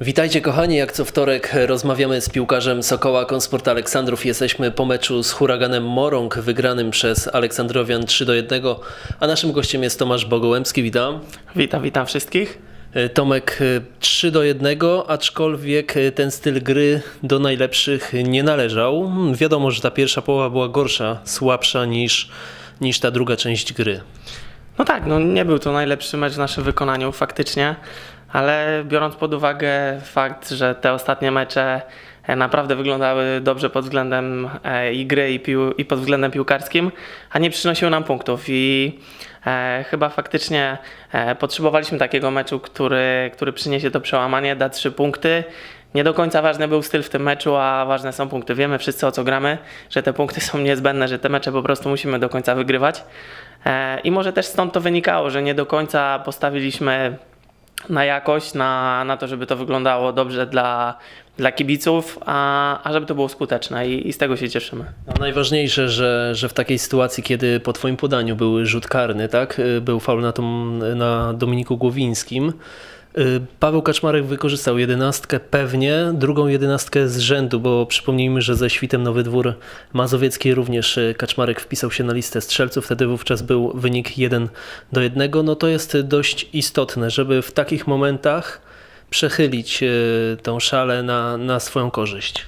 Witajcie kochani, jak co wtorek rozmawiamy z piłkarzem Sokoła Konsport Aleksandrów. Jesteśmy po meczu z huraganem Morąg wygranym przez Aleksandrowian 3 do 1, a naszym gościem jest Tomasz Bogołębski, witam. Witam, witam wszystkich. E, Tomek e, 3 do 1, aczkolwiek e, ten styl gry do najlepszych nie należał. Wiadomo, że ta pierwsza połowa była gorsza, słabsza niż, niż ta druga część gry. No tak, no nie był to najlepszy mecz w naszym wykonaniu faktycznie, ale biorąc pod uwagę fakt, że te ostatnie mecze e, naprawdę wyglądały dobrze pod względem e, i gry i, pił, i pod względem piłkarskim, a nie przynosiły nam punktów i e, chyba faktycznie e, potrzebowaliśmy takiego meczu, który, który przyniesie to przełamanie, da trzy punkty. Nie do końca ważny był styl w tym meczu, a ważne są punkty. Wiemy wszyscy o co gramy, że te punkty są niezbędne, że te mecze po prostu musimy do końca wygrywać. E, I może też stąd to wynikało, że nie do końca postawiliśmy na jakość, na, na to, żeby to wyglądało dobrze dla, dla kibiców, a, a żeby to było skuteczne i, i z tego się cieszymy. No, najważniejsze, że, że w takiej sytuacji, kiedy po twoim podaniu był rzut karny, tak? y, Był faul na, tą, na Dominiku Głowińskim. Y, Paweł Kaczmarek wykorzystał jedenastkę pewnie, drugą jedenastkę z rzędu, bo przypomnijmy, że ze świtem Nowy Dwór Mazowiecki również y, Kaczmarek wpisał się na listę strzelców, wtedy wówczas był wynik 1 do 1. No to jest dość istotne, żeby w takich momentach przechylić y, tą szalę na, na swoją korzyść.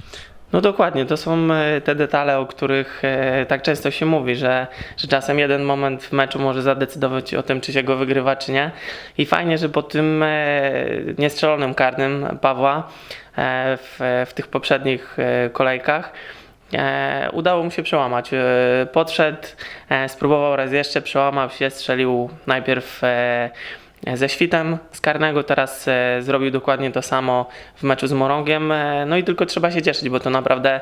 No dokładnie, to są e, te detale, o których e, tak często się mówi, że, że czasem jeden moment w meczu może zadecydować o tym, czy się go wygrywa, czy nie. I fajnie, że po tym e, niestrzelonym karnym Pawła w, w tych poprzednich kolejkach udało mu się przełamać. Podszedł, spróbował raz jeszcze, przełamał się, strzelił najpierw ze świtem z karnego, teraz e, zrobił dokładnie to samo w meczu z Morągiem. E, no i tylko trzeba się cieszyć, bo to naprawdę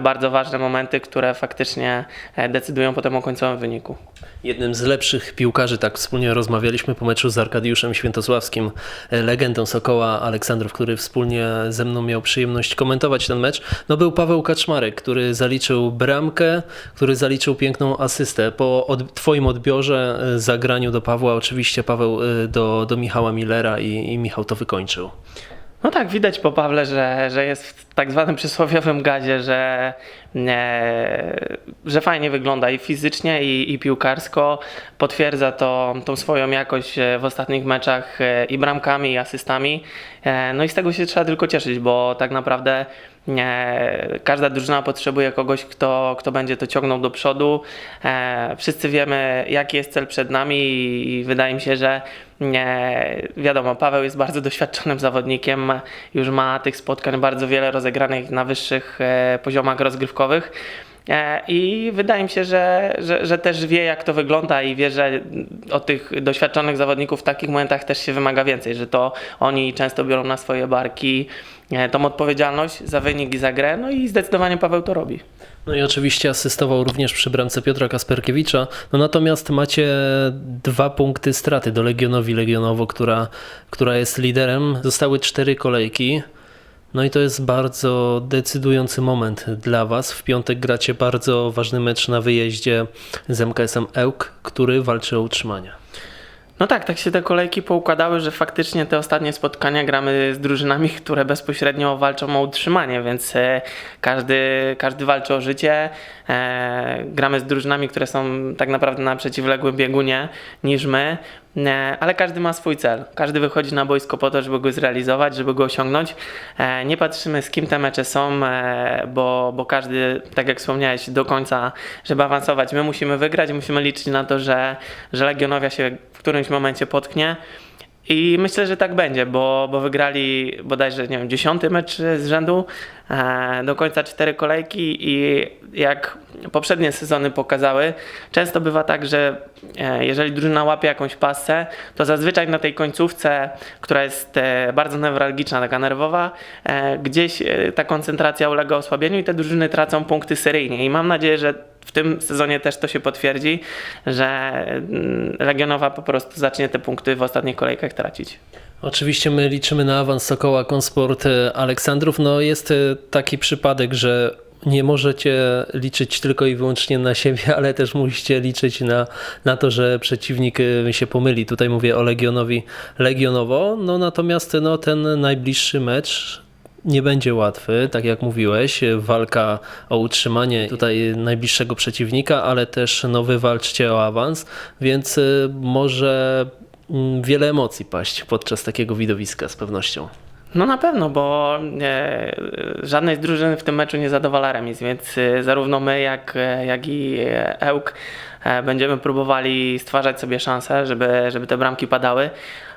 bardzo ważne momenty, które faktycznie e, decydują potem o końcowym wyniku. Jednym z lepszych piłkarzy, tak wspólnie rozmawialiśmy po meczu z Arkadiuszem Świętosławskim, e, legendą Sokoła Aleksandrów, który wspólnie ze mną miał przyjemność komentować ten mecz. No był Paweł Kaczmarek, który zaliczył bramkę, który zaliczył piękną asystę. Po od, twoim odbiorze, e, zagraniu do Pawła, oczywiście Paweł e, do, do Michała Millera i, i Michał to wykończył. No tak, widać po Pawle, że, że jest w tak zwanym przysłowiowym gazie, że, e, że fajnie wygląda i fizycznie, i, i piłkarsko. Potwierdza to tą swoją jakość e, w ostatnich meczach e, i bramkami, i asystami. E, no i z tego się trzeba tylko cieszyć, bo tak naprawdę e, każda drużyna potrzebuje kogoś, kto, kto będzie to ciągnął do przodu. E, wszyscy wiemy, jaki jest cel przed nami i, wydaje mi się, że wiadomo, Paweł jest bardzo doświadczonym zawodnikiem, już ma tych spotkań bardzo wiele rozegranych na wyższych poziomach rozgrywkowych. E, I wydaje mi się, że, że, że też wie, jak to wygląda i wie, że od tych doświadczonych zawodników w takich momentach też się wymaga więcej, że to oni często biorą na swoje barki e, tą odpowiedzialność za wynik i za grę, no i zdecydowanie Paweł to robi. No i oczywiście asystował również przy bramce Piotra Kasperkiewicza. No natomiast macie dwa punkty straty do Legionowi Legionowo, która, która jest liderem. Zostały cztery kolejki. No i to jest bardzo decydujący moment dla Was. W piątek gracie bardzo ważny mecz na wyjeździe z MKS-em Ełk, który walczy o utrzymanie. No tak, tak się te kolejki poukładały, że faktycznie te ostatnie spotkania gramy z drużynami, które bezpośrednio walczą o utrzymanie, więc e, każdy, każdy walczy o życie. E, gramy z drużynami, które są tak naprawdę na przeciwległym biegunie niż my, e, ale każdy ma swój cel. Każdy wychodzi na boisko po to, żeby go zrealizować, żeby go osiągnąć. E, nie patrzymy z kim te mecze są, e, bo, bo każdy, tak jak wspomniałeś, do końca, żeby awansować, my musimy wygrać, musimy liczyć na to, że, że Legionowia się w którymś momencie potknie. I myślę, że tak będzie, bo, bo wygrali bodajże, nie wiem, dziesiąty mecz z rzędu, e, do końca cztery kolejki i jak poprzednie sezony pokazały, często bywa tak, że e, jeżeli drużyna łapie jakąś pasę, to zazwyczaj na tej końcówce, która jest e, bardzo newralgiczna, taka nerwowa, gdzieś ta koncentracja ulega osłabieniu i te drużyny tracą punkty seryjnie. I mam nadzieję, że w tym sezonie też to się potwierdzi, że mm, Legionowa po prostu zacznie te punkty w ostatnich kolejkach tracić. Oczywiście my liczymy na awans Sokoła Konsport e, Aleksandrów. No jest e, taki przypadek, że nie możecie liczyć tylko i wyłącznie na siebie, ale też musicie liczyć na, na to, że przeciwnik y, się pomyli. Tutaj mówię o Legionowi Legionowo, no natomiast no, ten najbliższy mecz nie będzie łatwy, tak jak mówiłeś, walka o utrzymanie tutaj najbliższego przeciwnika, ale też no, wy walczcie o awans, więc y, może mm, wiele emocji paść podczas takiego widowiska z pewnością. No na pewno, bo e, żadnej z drużyn w tym meczu nie zadowala remis, więc e, zarówno my, jak, e, jak i Ełk będziemy próbowali stwarzać sobie szanse, żeby, żeby te bramki padały.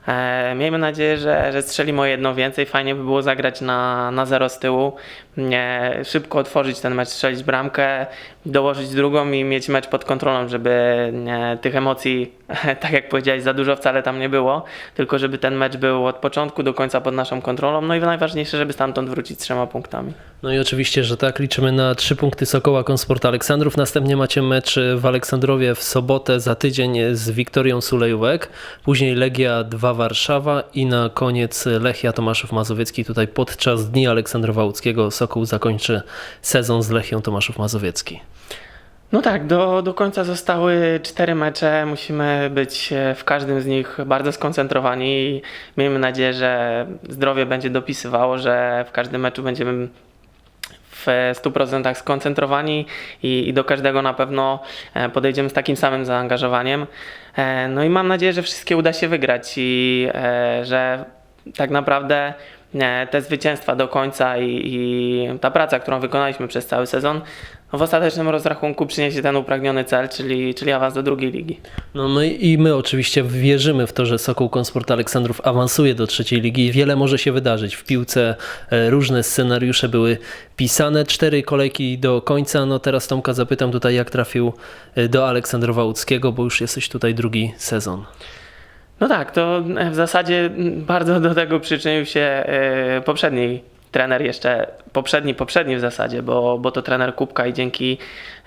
E, miejmy nadzieję, że, że strzelimy o jedno więcej. Fajnie by było zagrać na, na zero z tyłu, nie, szybko otworzyć ten mecz, strzelić bramkę, dołożyć drugą i mieć mecz pod kontrolą, żeby nie, tych emocji, tak jak powiedziałeś, za dużo wcale tam nie było, tylko żeby ten mecz był od początku do końca pod naszą kontrolą. No i najważniejsze, żeby stamtąd wrócić z trzema punktami. No i oczywiście, że tak, liczymy na trzy punkty Sokoła Konsport Aleksandrów. Następnie macie mecz w Aleksandrowie w sobotę za tydzień z Wiktorią Sulejówek. Później Legia 2 Warszawa i na koniec Lechia Tomaszów Mazowiecki. Tutaj podczas Dni Aleksandrowa Łódzkiego Sokół zakończy sezon z Lechią Tomaszów Mazowiecki. No tak, do, do końca zostały cztery mecze. Musimy być e, w każdym z nich bardzo skoncentrowani i miejmy nadzieję, że zdrowie będzie dopisywało, że w każdym meczu będziemy w 100% skoncentrowani i, i do każdego na pewno e, podejdziemy z takim samym zaangażowaniem. E, No i mam nadzieję, że wszystkie uda się wygrać i e, że tak naprawdę te zwycięstwa do końca i, i ta praca, którą wykonaliśmy przez cały sezon, w ostatecznym rozrachunku przyniesie ten upragniony cel, czyli, czyli awans do drugiej ligi. No my i my oczywiście wierzymy w to, że Sokół Konsport Aleksandrów awansuje do trzeciej ligi i wiele może się wydarzyć. W piłce e, różne scenariusze były pisane, cztery kolejki do końca. No teraz Tomka zapytam tutaj, jak trafił e, do Aleksandrowa Łódzkiego, bo już jesteś tutaj drugi sezon. No tak, to w zasadzie bardzo do tego przyczynił się e, poprzedni trener jeszcze, poprzedni, poprzedni w zasadzie, bo, bo to trener Kubka i dzięki,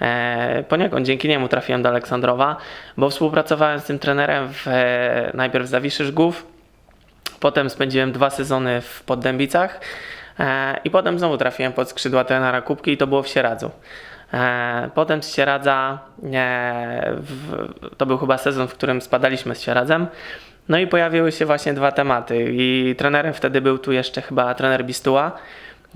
e, poniekąd dzięki niemu trafiłem do Aleksandrowa, bo współpracowałem z tym trenerem w, e, najpierw w Zawiszy Żgów, potem spędziłem dwa sezony w Poddębicach e, i potem znowu trafiłem pod skrzydła trenera Kubki i to było w Sieradzu. E, Potem z Sieradza, e, to był chyba sezon, w którym spadaliśmy z Sieradzem. No i pojawiły się właśnie dwa tematy i trenerem wtedy był tu jeszcze chyba trener Bistuła.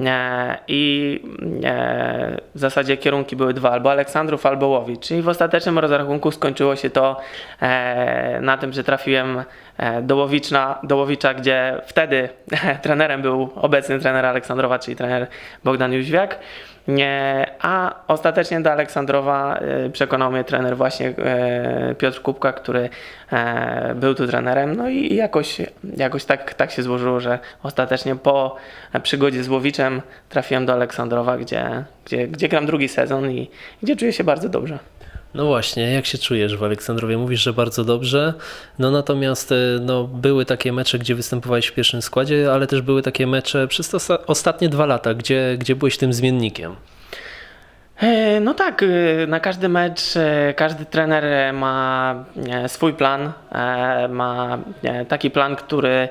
E, I e, w zasadzie kierunki były dwa, albo Aleksandrów, albo Łowicz. Czyli w ostatecznym rozrachunku skończyło się to e, na tym, że trafiłem e, do, Łowicza, do Łowicza, gdzie wtedy trenerem był obecny trener Aleksandrowa, czyli trener Bogdan Jóźwiak. Nie, a ostatecznie do Aleksandrowa e, przekonał mnie trener właśnie e, Piotr Kubka, który e, był tu trenerem. No i jakoś, jakoś tak, tak się złożyło, że ostatecznie po przygodzie z Łowiczem trafiłem do Aleksandrowa, gdzie, gdzie, gdzie gram drugi sezon i gdzie czuję się bardzo dobrze. No właśnie, jak się czujesz w Aleksandrowie? Mówisz, że bardzo dobrze, no natomiast e, no, były takie mecze, gdzie występowałeś w pierwszym składzie, ale też były takie mecze przez osta- ostatnie dwa lata, gdzie, gdzie byłeś tym zmiennikiem. E, No tak, e, na każdy mecz każdy trener ma swój plan, ma taki plan, który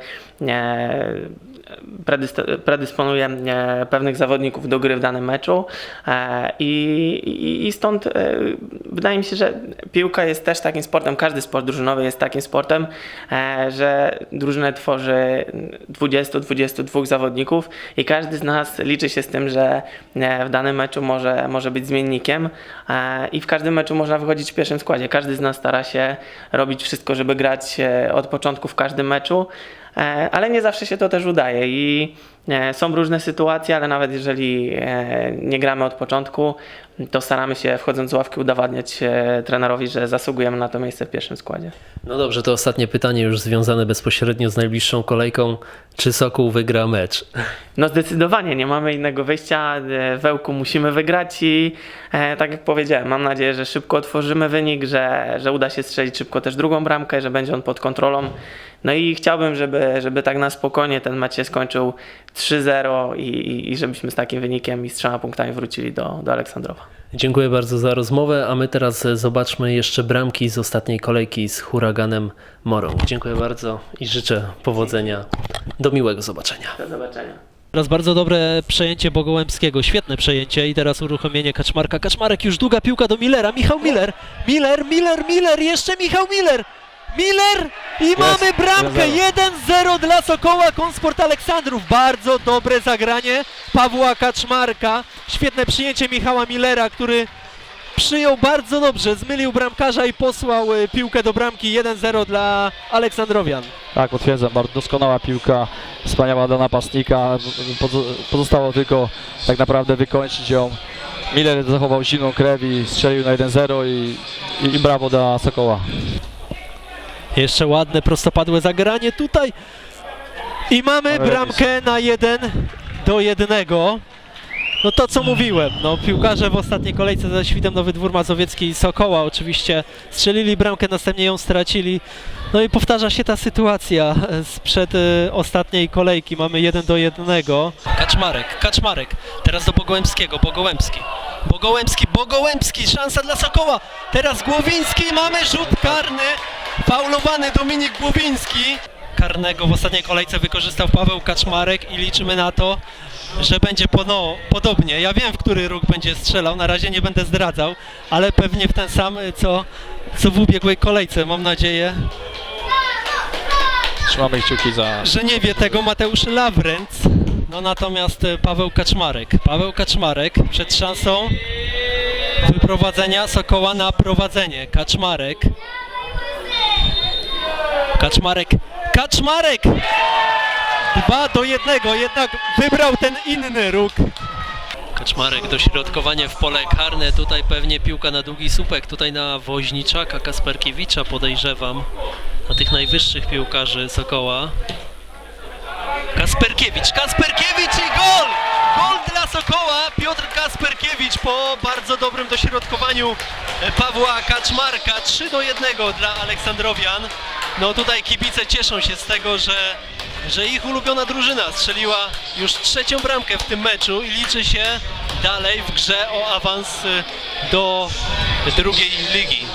predysponuje e, pewnych zawodników do gry w danym meczu e, i, i, stąd e, wydaje mi się, że piłka jest też takim sportem, każdy sport drużynowy jest takim sportem, że drużynę tworzy 20-22 zawodników i każdy z nas liczy się z tym, że w danym meczu może, może być zmiennikiem i w każdym meczu można wychodzić w pierwszym składzie. Każdy z nas stara się robić wszystko, żeby grać od początku w każdym meczu, ale nie zawsze się to też udaje i e, są różne sytuacje, ale nawet jeżeli e, nie gramy od początku, to staramy się wchodząc z ławki udowadniać e, trenerowi, że zasługujemy na to miejsce w pierwszym składzie. No dobrze, to ostatnie pytanie już związane bezpośrednio z najbliższą kolejką. Czy Sokół wygra mecz? No zdecydowanie nie mamy innego wyjścia. E, W Ełku musimy wygrać i e, tak jak powiedziałem, mam nadzieję, że szybko otworzymy wynik, że, że uda się strzelić szybko też drugą bramkę, że będzie on pod kontrolą. No i chciałbym, żeby, żeby tak na spokojnie ten mecz się skończył 3-0 i, i, i żebyśmy z takim wynikiem i z trzema punktami wrócili do, do Aleksandrowa. Dziękuję bardzo za rozmowę, a my teraz zobaczmy jeszcze bramki z ostatniej kolejki z huraganem Morą. Dziękuję bardzo i życzę powodzenia. Do miłego zobaczenia. Do zobaczenia. Teraz bardzo dobre przejęcie Bogołębskiego, świetne przejęcie i teraz uruchomienie Kaczmarka. Kaczmarek już długa piłka do Millera, Michał Miller, Miller, Miller, Miller, jeszcze Michał Miller, Miller i mamy bramkę 1-0 dla Sokoła Konsport Aleksandrów. Bardzo dobre zagranie Pawła Kaczmarka, świetne przyjęcie Michała Millera, który przyjął bardzo dobrze, zmylił bramkarza i posłał y, piłkę do bramki 1-0 dla Aleksandrowian. Tak, potwierdzam, bardzo doskonała piłka, wspaniała dla napastnika. Pozo- Pozostało tylko tak naprawdę wykończyć ją. Miller zachował silną krew i strzelił na 1-0 i, i, i brawo dla Sokoła. Jeszcze ładne, prostopadłe zagranie tutaj. I mamy bramkę na 1 do 1. No to co mówiłem, no piłkarze w ostatniej kolejce ze świtem Nowy Dwór Mazowiecki i Sokoła oczywiście strzelili bramkę, następnie ją stracili. No i powtarza się ta sytuacja e, sprzed e, ostatniej kolejki. Mamy 1 do 1. Kaczmarek, Kaczmarek. Teraz do Bogołębskiego, Bogołębski. Bogołębski, Bogołębski, szansa dla Sokoła. Teraz Głowiński, mamy rzut karny. Faulowany Dominik Głowiński. Karnego w ostatniej kolejce wykorzystał Paweł Kaczmarek i liczymy na to, że będzie pono, podobnie. Ja wiem, w który róg będzie strzelał, na razie nie będę zdradzał, ale pewnie w ten sam, co, co w ubiegłej kolejce. Mam nadzieję, Trzymamy kciuki za że nie wie tego Mateusz Lawrenc. No natomiast e, Paweł Kaczmarek. Paweł Kaczmarek przed szansą wyprowadzenia Sokoła na prowadzenie. Kaczmarek. Kaczmarek. Kaczmarek! Dwa do jednego, jednak wybrał ten inny róg. Kaczmarek, dośrodkowanie w pole karne, tutaj pewnie piłka na długi słupek, tutaj na Woźniczaka, Kasperkiewicza podejrzewam, na tych najwyższych piłkarzy Sokoła. Kasperkiewicz, Kasperkiewicz i gol! Gol dla Sokoła, Piotr Kasperkiewicz po bardzo dobrym dośrodkowaniu e, Pawła Kaczmarka, 3 do 1 dla Aleksandrowian. No tutaj kibice cieszą się z tego, że, że ich ulubiona drużyna strzeliła już trzecią bramkę w tym meczu i liczy się dalej w grze o awans e, do drugiej ligi.